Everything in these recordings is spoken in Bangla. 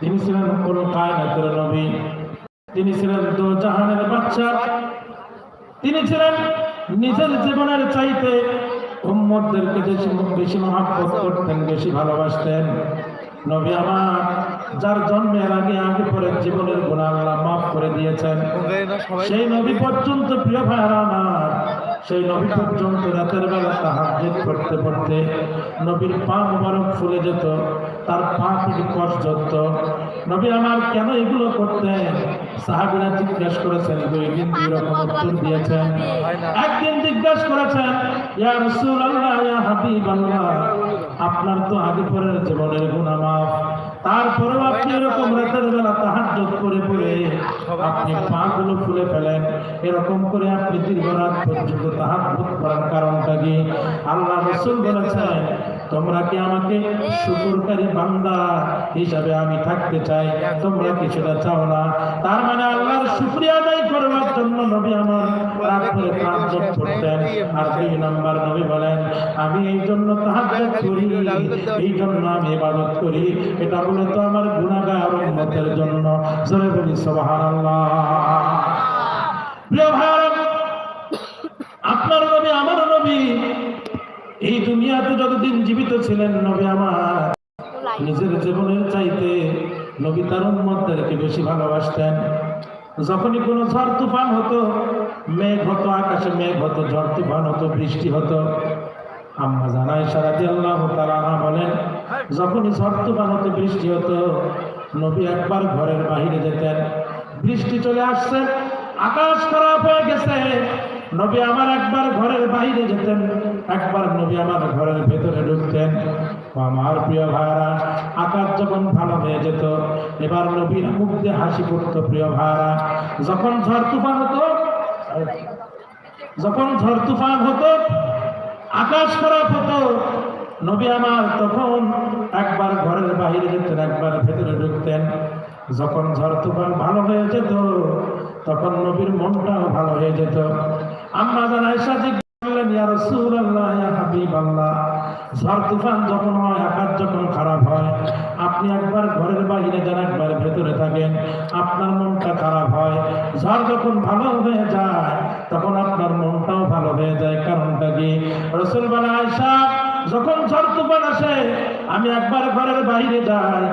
তিনি ছিলেন কুল কায়নাতের নবী। তিনি ছিলেন দু জাহানের বাচ্চা তিনি ছিলেন নিজের জীবনের চাইতে উম্মতদেরকে বেশি মহাব্বত করতেন, বেশি ভালোবাসতেন। নবী আমার, যার জন্মের আগে আগে পরে জীবনের গুণা আল্লাহ মাফ করে দিয়েছেন। সেই নবী পর্যন্ত, প্রিয় ভাইরা আমার, সেই নবী পর্যন্ত রাতের বেলা তাহাজ্জুদ করতে করতে নবীর পা মুবারক ফুলে যেত, তার পা থেকে কষ যত নবী আমার, কেন এগুলো করতেন? সাহাবিরা জিজ্ঞাসা করেছেন, দুই দিন দুই রকম উত্তর দিয়েছেন। একদিন জিজ্ঞাসা করেছেন, ইয়া রাসূলুল্লাহ, ইয়া হাবিবাল্লাহ। আপনার তো আগে পরের জীবনের গুণা মাফ তারপরেও আপনি এরকম রাতের বেলা তাহাজ্জুদ করে পড়ে আপনি পা গুলো ফুলে ফেলেন। এরকম করে আপনি দীর্ঘ রাত পর্যন্ত তাহাজ্জুদ করার কারণটা কি? আল্লাহ রসুল বলেছেন তোমরা কি আমাকে শুকরকারী বান্দা হিসাবে আমি থাকতে চাই? তোমরা কিছুটা চাও না। তার মানে আল্লাহর শুকরিয়া আদায় করবার জন্য নবী আমার রাত করে তাহাজ্জুদ করতেন। আর দুই নাম্বার নবী বলেন, আমি এই জন্য তাহাজ্জুদ করি, এই জন্য আমি ইবাদত করি। এটা বলে তো আমার গুনাহগার উম্মতের জন্য। জোরে বলি, সুবহানাল্লাহ। প্রিয় ভাই আপনার নবী, আমার নবী এই দুনিয়াতে যতদিন জীবিত ছিলেন নবী আমার, নিজের জীবনের চাইতে নবী তার উম্মতদেরকে বেশি ভালোবাসতেন। যখনই কোনো ঝড় তুফান হতো, মেঘ হতো, আকাশে মেঘ হতো, ঝড় তুফান হতো, বৃষ্টি হতো, আম্মা জানাই সারাদি আল্লাহ তারা বলেন, যখনই ঝড় তুফান হতো, বৃষ্টি হতো, নবী একবার ঘরের বাহিরে যেতেন। বৃষ্টি চলে আসছে, আকাশ খারাপ হয়ে গেছে, নবী আমার একবার ঘরের বাইরে যেতেন। একবার নবী আমার ঘরের ভেতরে ঢুকতেন। আমার প্রিয় ভাইরা আকাশ যখন ভালো হয়ে যেত, এবার নবীর মুখ দিয়ে হাসি পড়তো প্রিয় ভাইরা যখন ঝড় তুফান হতো, যখন ঝড় তুফান হতো, আকাশ খারাপ হতো, নবী আমার তখন একবার ঘরের বাইরে যেতেন, একবার ভেতরে ঢুকতেন। যখন ঝড় তুফান ভালো হয়ে যেত, তখন নবীর মনটাও ভালো হয়ে যেত। আম্মা জান আয়েশা জিজ্ঞাসা করলেন ইয়া রাসূলুল্লাহ, ইয়া হাবিবাল্লাহ। তুফান যখন হয়, আকাশ যখন খারাপ হয়, আপনি একবার ঘরের বাইরে যান, একবার ভেতরে থাকেন, আপনার মনটা খারাপ হয়। ঝড় যখন ভালো হয়ে যায়, তখন আপনার মনটাও ভালো হয়ে যায়। কারণটা কি? রসুল বলে আয়েশা যখন ঝড় তুফান আসে, আমি একবার ঘরের বাইরে যাই।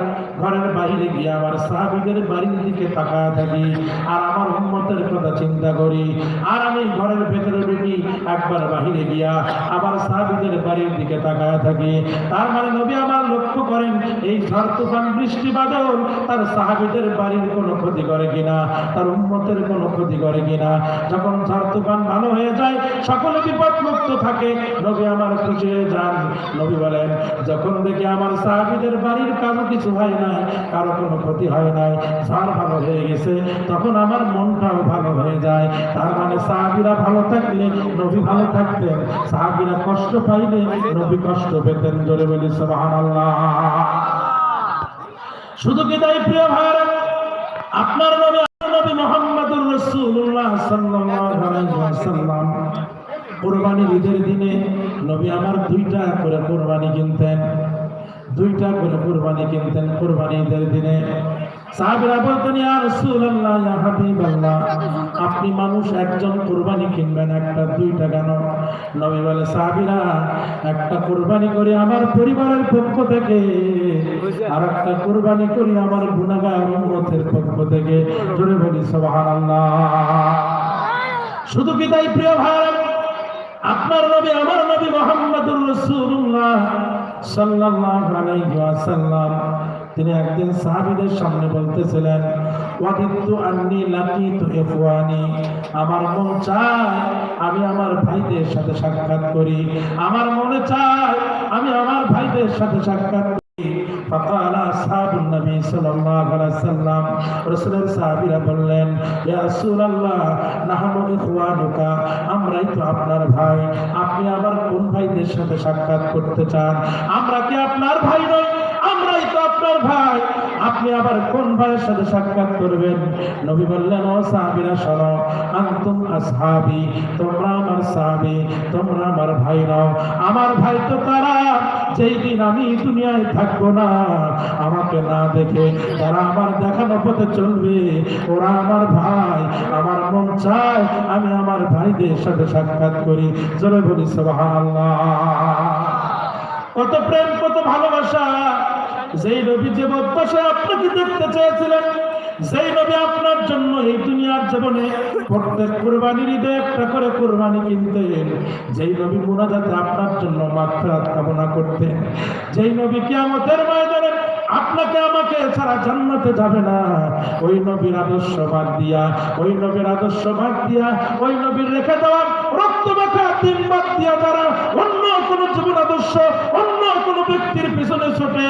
ঘরের বাইরে গিয়ে আমার সাহাবিদের বাড়ির দিকে তাকায় থাকি আর আমার উম্মতের কথা চিন্তা করি। আর আমি ঘরের ভেতরে ঢুকি, একবার বাহিরে গিয়া আবার সাহাবিদের বাড়ির দিকে তাকায় থাকি। তার মানে নবী আমার লক্ষ্য করেন, এই ঝড় তুফান, বৃষ্টি, বাদল, তার সাহাবিদের বাড়ির কোনো ক্ষতি করে কিনা, তার উম্মতের কোনো ক্ষতি করে কিনা। যখন ঝড় তুফান ভালো হয়ে যায় সকলে বিপদ মুক্ত থাকে? নবী আমার খুশি যান। নবী বলেন, যখন দেখি আমার সাহাবিদের বাড়ির কারও কিছু হয় নাই, কারও কোনো ক্ষতি হয় নাই, ঝড় ভালো হয়ে গেছে, তখন আমার মনটাও ভালো হয়ে যায়। তার মানে সাহাবিরা ভালো থাকলে নবী ভালো থাকতেন। সাহাবিরা কষ্ট পাইলে নবী কষ্ট পেতেন জোরে বলি, সুবহানাল্লাহ। শুধু কি তাই, প্রিয় ভাইরা আপনার নবী, আমার নবী মোহাম্মদুর রাসূলুল্লাহ সাল্লাল্লাহু কোরবানির ঈদের দিনে নবী আমার দুইটা করে কোরবানি কিনতেন, দুইটা করে কোরবানি কিনতেন কোরবানি ঈদের দিনে। আপনি মানুষ একজন কোরবানি কিনবেন, একটা, দুইটা কেন? নবী বলে, সাহাবীরা, একটা কোরবানি করি আমার পরিবারের পক্ষ থেকে আর একটা কোরবানি করি আমার গুনাহগার উম্মতের পক্ষ থেকে। জোরে বলি, সুবহানাল্লাহ। শুধু কি তাই, প্রিয় ভাই আপনার নবী, আমার নবী মোহাম্মদুর রাসূলুল্লাহ সাল্লাল্লাহু আলাইহি ওয়াসাল্লাম। তিনি একদিন সাহাবীদের সামনে বলতেছিলেন ওয়াদিতু আন্নি লাকিতু ইখওয়ানি। আমার মন চায় আমি আমার ভাইদের সাথে সাক্ষাৎ করি। আমার মনে চায় আমি আমার ভাইদের সাথে সাক্ষাৎ فقال أصحاب النبي صلى الله عليه وسلم رسول সাহাবীরা বললেন ইয়া রাসূলুল্লাহ নাহনু ইখওয়ানুকা আমরাই তো আপনার ভাই আপনি আবার কোন ভাইদের সাথে সাক্ষাৎ করতে চান আমরা কি আপনার ভাই নই আমরাই তো আপনার ভাই আপনি আবার কোন ভাইয়ের সাথে সাক্ষাৎ করবেন? নবী বললেন, ও সাহাবীরা, শোনো, আনতুম আসহাবি, তোমরা আমার সাহাবী, তোমরা আমার ভাই নাও। আমার ভাই তো তারা, যেই দিন আমি দুনিয়ায় থাকব না, আমাকে না দেখে তারা আমার দেখানো পথে চলবে। ওরা আমার ভাই, আমার মন চায় আমি আমার ভাইদের সাথে সাক্ষাৎ করি। জোরে বলি, সুবহানাল্লাহ। কত প্রেম, কত ভালোবাসা। আপনাকে আপনার জন্য এই কামনা করতেন, যেই নবী কিয়ামতের ময়দানে আপনাকে আমাকে ছাড়া জান্নাতে যাবে না, ওই নবীর আদর্শ বাদ দিয়া, ওই নবীর আদর্শ বাদ দিয়া, ওই নবীর রেখে দেওয়া রক্ত দিন বাদ দিয়া তারা অন্য কোন জীবন আদর্শ, অন্য কোন ব্যক্তির পেছনে ছোটে,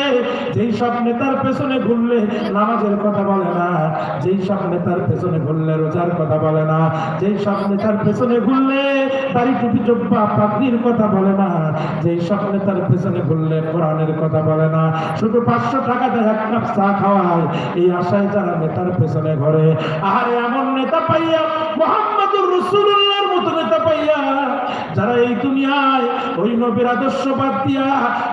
যেই সব নেতার পেছনে ঘুরলে নামাজের কথা বলে না, যেই সব নেতার পেছনে ঘুরলে রোজার কথা বলে না, যেই সব নেতার পেছনে ঘুরলে দাড়ি টুপি জব্বা পাগড়ির কথা বলে না, যেই সব নেতার পেছনে ঘুরলে কোরআনের কথা বলে না। শুধু পাঁচশো টাকা এক কাপ চা খাওয়ায়, এই আশায় যারা নেতার পেছনে ঘরে আরে এমন নেতা পাইয়া মোহাম্মদুর মতো নেতা পাইয়া যারা এই দুনিয়ায় ওই নবীর আদর্শ বাদ দিয়া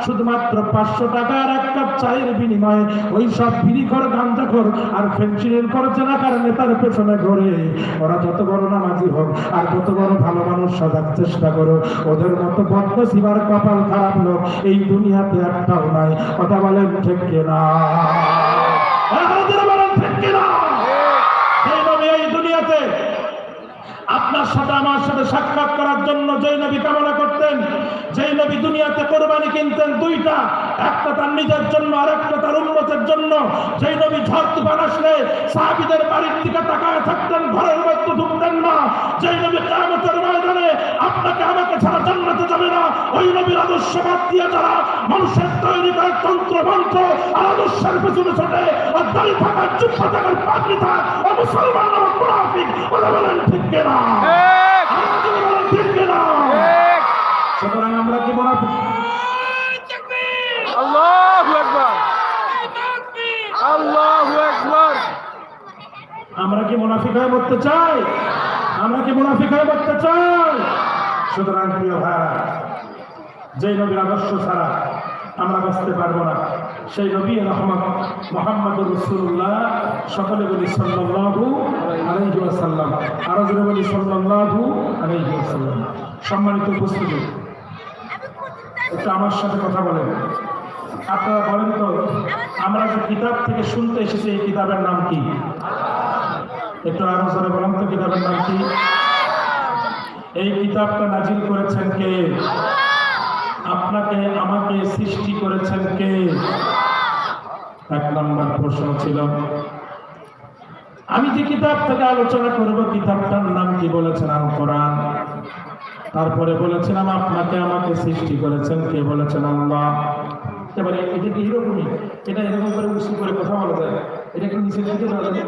শুধুমাত্র পাঁচশো টাকার এক কাপ চায়ের বিনিময়ে ওই সব বিড়িখর গাঞ্জাখর আর ফেন্সিলের কর চেনাকার নেতার পেছনে ঘরে। ওরা যত বড় নামাজি হোক আর যত বড় ভালো মানুষ সাজার চেষ্টা করো ওদের মতো বদ্ধ শিবার কপাল খারাপ লোক এই দুনিয়াতে একটাও নাই। কথা বলেন ঠিক কিনা? আপনার সাথে, আমার সাথে সাক্ষাৎ করার জন্য যেই নবী কামনা করতেন, যেই নবী দুনিয়াতে কোরবানি কিনতেন দুইটা, একটা তার নিজের জন্য আর একটা তার উন্মতের জন্য। যেই নবী ঝড় তুফান আসলে সাহাবিদের বাড়ির দিকে তাকায় থাকতেন, ঘরের মধ্যে ঢুকতেন না। যেই নবী কামতের ময়দানে আপনাকে, আমাকে ছাড়া জান্নাতে যাবে না। ওই নবীর আদর্শ বাদ দিয়ে যারা মানুষের তৈরি করে তন্ত্র, মন্ত্র আদর্শের পেছনে ছোটে আর দাঁড়িয়ে থাকার, চুপ থাকার পাগড়ি থাক ও মুসলমান আমার মুনাফিক, ওরা বলেন, ঠিক কিনা? আমরা কি আকবার আমরা মুনাফিক হয়ে মরতে চাই আমরা কি মুনাফিক হয়ে মরতে চাই সুতরাং প্রিয় ভাইরা যেই নবীর আদর্শ ছাড়া আমরা বাঁচতে পারব না। সেই নবী রহমত মোহাম্মদ রসুল্লাহ সকলে বলি সাল্লাহু আলাইহি ওয়াসাল্লাম। আরও জোরে বলি সাল্লাহু আলাইহি ওয়াসাল্লাম। সম্মানিত উপস্থিতি, একটু আমার সাথে কথা বলেন। আপনারা বলেন তো, আমরা যে কিতাব থেকে শুনতে এসেছি, এই কিতাবের নাম কি? একটু আরও জোরে বলেন তো, কিতাবের নাম কি? এই কিতাবটা নাজিল করেছেন কে? আপনাকে আমাকে সৃষ্টি করেছেন কে? এক নম্বর প্রশ্ন ছিল আমি যে কিতাব থেকে আলোচনা করব কিতাবটার নাম কি বলেছেন? আল কোরআন। তারপরে বলেছিলাম আপনাকে আমাকে সৃষ্টি করেছেন কে বলেছেন? আল্লাহ। এবারে এটা কি এরকমই? এটা এরকম করে উঁচু করে কথা বলা যায়? এটা কি যায়? যায়।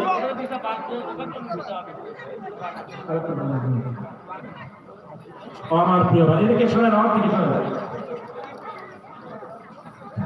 ও আমার প্রিয় ভাই এদিকে শোনেন আমার দিকে শোনেন।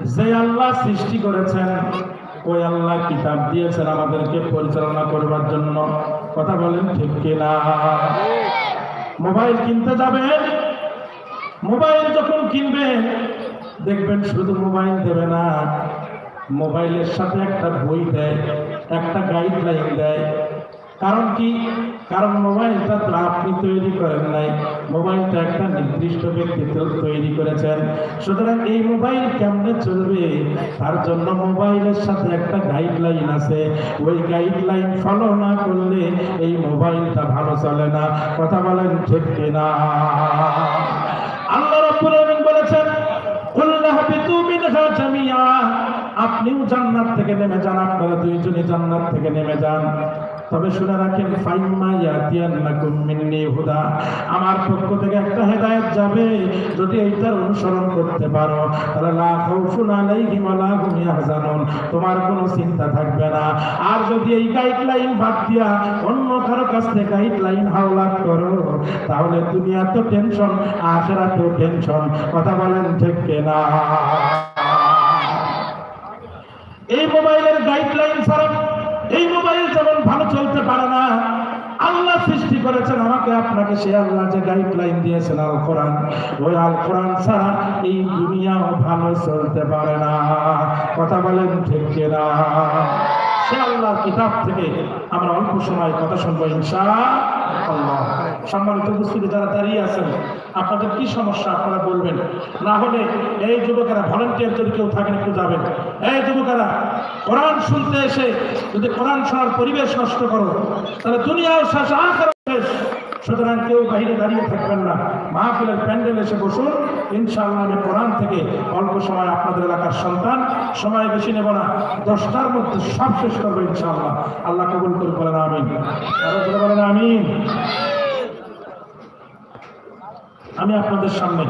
যে আল্লাহ সৃষ্টি করেছেন, ওই আল্লাহ কিতাব দিয়েছেন আমাদেরকে পরিচালনা করবার জন্য। কথা বলেন ঠিক কিনা? মোবাইল কিনতে যাবেন মোবাইল যখন কিনবেন দেখবেন শুধু মোবাইল দেবে না, মোবাইলের সাথে একটা বই দেয়, একটা গাইডলাইন দেয়। কারণ কি? কারণ মোবাইলটা তো আপনি তৈরি করেন নাই। মোবাইলটা একটা নির্দিষ্ট ব্যক্তিত্ব তৈরি করেছেন। সুতরাং এই মোবাইল কেমনে চলবে? তার জন্য মোবাইলের সাথে একটা গাইডলাইন আছে। ওই গাইডলাইন ফলো না করলে এই মোবাইলটা ভালো চলে না। কথা বলেন ঠিক কিনা? আল্লাহ রাব্বুল আলামিন বলেছেন, কুল নাহবিতু মিনহা জামিয়া আপনিও জান্নাত থেকে নেমে যান, আপনারা দুইজনই জান্নাত থেকে নেমে যান। তবে শুনে রাখেন ফাইমা ইয়াতিয়ান্নাকুম মিন্নি হুদা। আমার পক্ষ থেকে একটা হেদায়েত যাবে, যদি এইটার অনুসরণ করতে পারো, তাহলে লা খাউফুন আলাইহিম ওয়া লা হুম ইয়াহজানুন, তোমার কোনো চিন্তা থাকবে না। আর যদি এই গাইডলাইন বাদ দিয়া অন্য কারও কাছ থেকে গাইডলাইন হাওলাত করো, তাহলে দুনিয়া তো টেনশন আখেরাতেও টেনশন কথা বলেন ঠিক না এই মোবাইলের গাইডলাইন ছাড়া এই মোবাইল যেমন ভালো চলতে পারে না, আল্লাহ সৃষ্টি করেছেন আমাকে, আপনাকে সে আল্লাহ যে গাইডলাইন দিয়েছেন আল কোরআন ওই আল কোরআন ছাড়া এই দুনিয়াও ভালো চলতে পারে না। কথা বলেন ঠিক না সে আল্লাহর কিতাব থেকে আমরা অল্প সময় কথা শুনব ইনশা আল্লাহ সম্মানিত উপস্থিতি যারা দাঁড়িয়ে আছেন, আপনাদের কি সমস্যা আপনারা বলবেন। না হলে এই যুবকেরা ভলেন্টিয়ার যদি কেউ থাকেন, একটু যাবেন। এই যুবকেরা, কোরআন শুনতে এসে যদি কোরআন শোনার পরিবেশ নষ্ট করো, তাহলে দুনিয়াও শেষ আখেরাত শেষ। সুতরাং কেউ বাহিরে দাঁড়িয়ে থাকবেন না। মাহফিলের প্যান্ডেল এসে বসুন। ইনশাআল্লাহ আমি কোরআন থেকে অল্প সময় আপনাদের এলাকার সন্তান। সময় বেশি নেব না। দশটার মধ্যে সব শেষ করব ইনশাআল্লাহ। আল্লাহ কবুল করে বলেন, আমিন। বলেন, আমিন। আমি আপনাদের সামনে